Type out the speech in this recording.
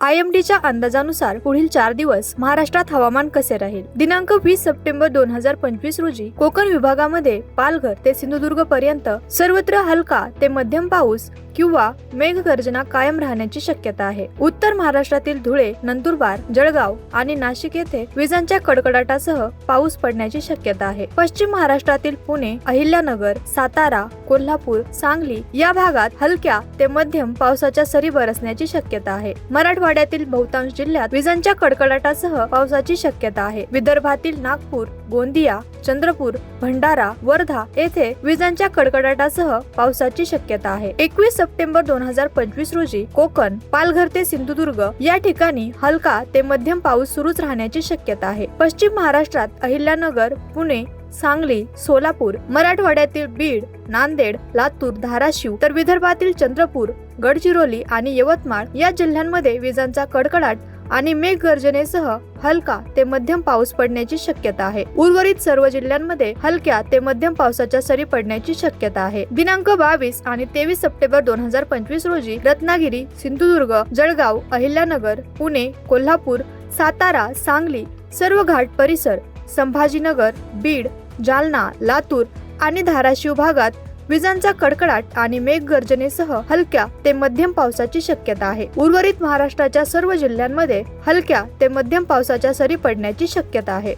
I am डीच्या अंदाजानुसार पुढील चार दिवस महाराष्ट्रात हवामान कसे राहील? दिनांक वीस सप्टेंबर दोन हजार पंचवीस रोजी कोकण विभागामध्ये पालघर ते सिंधुदुर्ग पर्यंत सर्वत्र हलका ते मध्यम पाऊस किंवा मेघगर्जना कायम राहण्याची शक्यता आहे. उत्तर महाराष्ट्रातील धुळे नंदुरबार जळगाव आणि नाशिक येथे विजांच्या कडकडाटासह पाऊस पडण्याची शक्यता आहे. पश्चिम महाराष्ट्रातील पुणे अहिल्यानगर सातारा कोल्हापूर सांगली या भागात हलक्या ते मध्यम पावसाच्या सरी बरसण्याची शक्यता आहे. मराठवाड्यातील बहुतांश जिल्ह्यात विजांच्या कडकडाटासह पावसाची शक्यता आहे. विदर्भातील नागपूर गोंदिया चंद्रपूर भंडारा वर्धा येथे विजांच्या कडकडाटासह पावसाची शक्यता आहे. एकवीस सप्टेंबर दोन हजार पंचवीस रोजी कोकण पालघर ते सिंधुदुर्ग या ठिकाणी हलका ते मध्यम पाऊस सुरूच राहण्याची शक्यता आहे. पश्चिम महाराष्ट्रात अहिल्यानगर पुणे सांगली सोलापूर मराठवाड्यातील बीड नांदेड लातूर धाराशिव तर विदर्भातील चंद्रपूर गडचिरोली आणि यवतमाळ या जिल्ह्यांमध्ये विजांचा कडकडाट आणि मेघगर्जनेसह हलका ते मध्यम पाऊस पडण्याची शक्यता आहे. उर्वरित सर्व जिल्ह्यांमध्ये हलक्या ते मध्यम पावसाच्या सरी पडण्याची शक्यता आहे. दिनांक बावीस आणि तेवीस सप्टेंबर दोन हजार पंचवीस रोजी रत्नागिरी सिंधुदुर्ग जळगाव अहिल्यानगर पुणे कोल्हापूर सातारा सांगली सर्व घाट परिसर संभाजीनगर बीड जालना लातूर आणि धाराशिव भागात विजांचा कडकडाट आणि मेघगर्जनेसह हलक्या ते मध्यम पावसाची शक्यता आहे. उर्वरित महाराष्ट्राच्या सर्व जिल्ह्यांमध्ये हलक्या ते मध्यम पावसाच्या सरी पडण्याची शक्यता आहे.